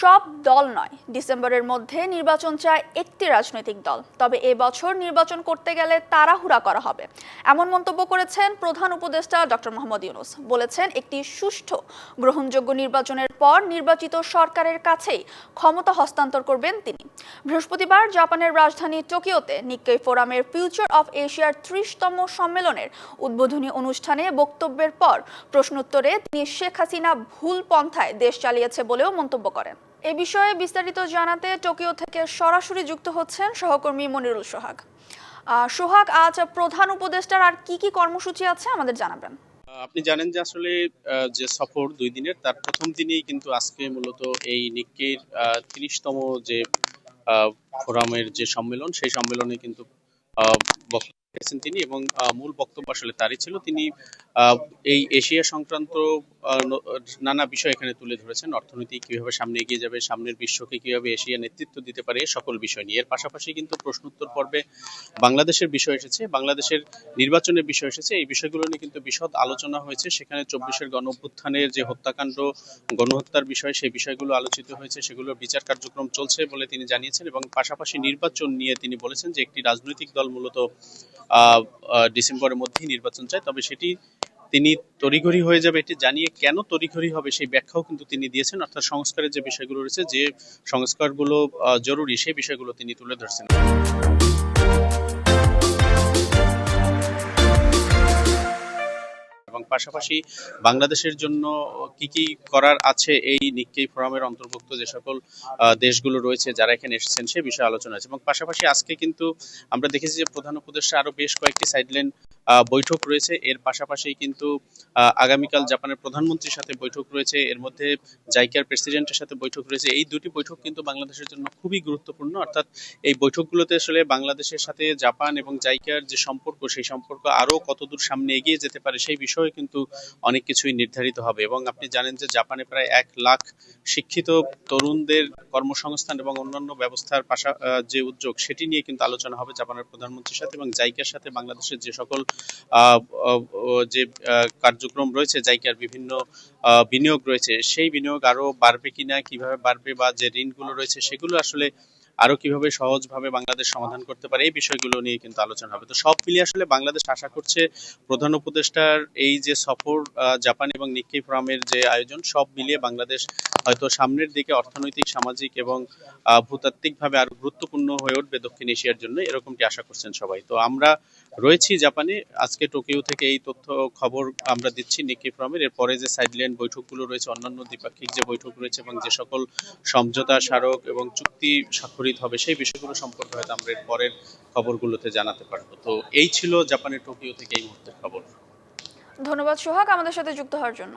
সব দল নয়। ডিসেম্বরের মধ্যে নির্বাচন চায় একটি রাজনৈতিক দল। তবে এবছর নির্বাচন করতে গেলে তাড়াহুড়া করা হবে। এমন মন্তব্য করেছেন প্রধান উপদেষ্টা ডক্টর মোহাম্মদ ইউনুস। বলেছেন, একটি সুষ্ঠু, গ্রহণযোগ্য নির্বাচনের পর নির্বাচিত সরকারের কাছেই ক্ষমতা হস্তান্তর করবেন তিনি। বৃহস্পতিবার জাপানের রাজধানী টোকিওতে নিক্কেই ফোরামের ফিউচার অফ এশিয়ার ত্রিশতম সম্মেলনের উদ্বোধনী অনুষ্ঠানে বক্তব্যের পর প্রশ্নোত্তরে তিনি শেখ হাসিনা ভুল পন্থায় দেশ চালিয়েছে বলেও মন্তব্য করেন। এ বিষয়ে বিস্তারিত জানাতে টোকিও থেকে সরাসরি যুক্ত হচ্ছেন সহকর্মী মনিরুল সোহাগ। সোহাগ, আজ প্রধান উপদেষ্টার আর কি কি কর্মসূচি আছে আমাদের জানাবেন। আপনি জানেন যে আসলে যে সফর দুই দিনের, তার প্রথম দিনেই কিন্তু আজকে মূলত এই নিক্কের তিরিশতম যে ফোরামের যে সম্মেলন, সেই সম্মেলনে কিন্তু রেখেছেন তিনি এবং মূল বক্তব্য আসলে তারই ছিল। তিনি এই এশিয়া সংক্রান্ত নানা বিষয় এখানে তুলে ধরেছেন। অর্থনীতি কীভাবে সামনে এগিয়ে যাবে, সামনের বিশ্বকে কীভাবে এশিয়া নেতৃত্ব দিতে পারে, সকল বিষয় নিয়ে। এর পাশাপাশি কিন্তু প্রশ্নোত্তর পর্বে বাংলাদেশের বিষয় এসেছে। বাংলাদেশের নির্বাচনের বিষয় এসেছে। এই বিষয়গুলো নিয়ে কিন্তু বিশদ আলোচনা হয়েছে। সেখানে চব্বিশের গণ অভ্যুত্থানের যে হত্যাকাণ্ড, গণহত্যার বিষয়, সেই বিষয়গুলো আলোচিত হয়েছে। সেগুলোর বিচার কার্যক্রম চলছে বলে তিনি জানিয়েছেন এবং পাশাপাশি নির্বাচন নিয়ে তিনি বলেছেন যে একটি রাজনৈতিক দল মূলত ডিসেম্বরের মধ্যেই নির্বাচন চায়, তবে সেটি তিনি তড়িঘড়ি হয়ে যাবে, এটি জানিয়ে কেন তড়িঘড়ি হবে সেই ব্যাখ্যাও কিন্তু তিনি দিয়েছেন, অর্থাৎ সংস্কারের যে বিষয়গুলো রয়েছে, যে সংস্কারগুলো জরুরি সেই বিষয়গুলো তিনি তুলে ধরছেন। পাশাপাশি বাংলাদেশের জন্য কি কি করার আছে এই নিক্কেই ফোরামের অন্তর্ভুক্ত যে সকল দেশগুলো রয়েছে যারা এখানে এসেছেন সে বিষয়ে আলোচনা আছে। এবং পাশাপাশি আজকে কিন্তু আমরা দেখেছি যে প্রধান উপদেষ্টা আরও বেশ কয়েকটি সাইডলাইন বৈঠক রয়েছে। এর পাশাপাশি কিন্তু আগামীকাল জাপানের প্রধানমন্ত্রীর সাথে বৈঠক রয়েছে। এর মধ্যে জাইকার প্রেসিডেন্টের সাথে বৈঠক রয়েছে। এই দুটি বৈঠক কিন্তু বাংলাদেশের জন্য খুবই গুরুত্বপূর্ণ। অর্থাৎ এই বৈঠকগুলোতে আসলে বাংলাদেশের সাথে জাপান এবং জাইকার যে সম্পর্ক, সেই সম্পর্ক আরও কতদূর সামনে এগিয়ে যেতে পারে সেই বিষয়ে কিন্তু অনেক কিছুই নির্ধারিত হবে। এবং আপনি জানেন যে জাপানে প্রায় এক লাখ শিক্ষিত তরুণদের কর্মসংস্থান এবং অন্যান্য ব্যবস্থার পাশা যে উদ্যোগ, সেটি নিয়ে কিন্তু আলোচনা হবে জাপানের প্রধানমন্ত্রীর সাথে এবং জাইকার সাথে বাংলাদেশের যে সকল যে কার্যক্রম রয়েছে, জাইকার বিভিন্ন বিনিয়োগ রয়েছে, সেই বিনিয়োগ আরও বাড়বে কিনা, কীভাবে বাড়বে বা যে ঋণগুলো রয়েছে, সেগুলো আসলে আরও কীভাবে সহজভাবে বাংলাদেশ সমাধান করতে পারে এই বিষয়গুলো নিয়ে কিন্তু আলোচনা হবে। তো সব মিলিয়ে আসলে বাংলাদেশ আশা করছে প্রধান উপদেষ্টার এই যে সফর জাপান এবং নিক্কেই ফোরামের যে আয়োজন, সব মিলিয়ে বাংলাদেশ হয়তো সামনের দিকে অর্থনৈতিক, সামাজিক এবং ভূতাত্ত্বিকভাবে আরও গুরুত্বপূর্ণ হয়ে উঠবে দক্ষিণ এশিয়ার জন্য, এরকমটি আশা করছেন সবাই। তো আমরা রয়েছি জাপানে, আজকে টোকিও থেকে এই তথ্য খবর আমরা দিচ্ছি নিক্কি ফোরামের। এরপরে যে সাইডলাইন বৈঠকগুলো রয়েছে, অন্যান্য দ্বিপাক্ষিক যে বৈঠক রয়েছে এবং যে সকল সমঝোতা, স্মারক এবং চুক্তি স্বাক্ষরিত হবে, সেই বিষয়গুলো সম্পর্কে হয়তো আমরা এর পরের খবরগুলোতে জানাতে পারব। তো এই ছিল জাপানের টোকিও থেকে এই মুহূর্তের খবর। ধন্যবাদ, সোহাগ, আমাদের সাথে যুক্ত হওয়ার জন্য।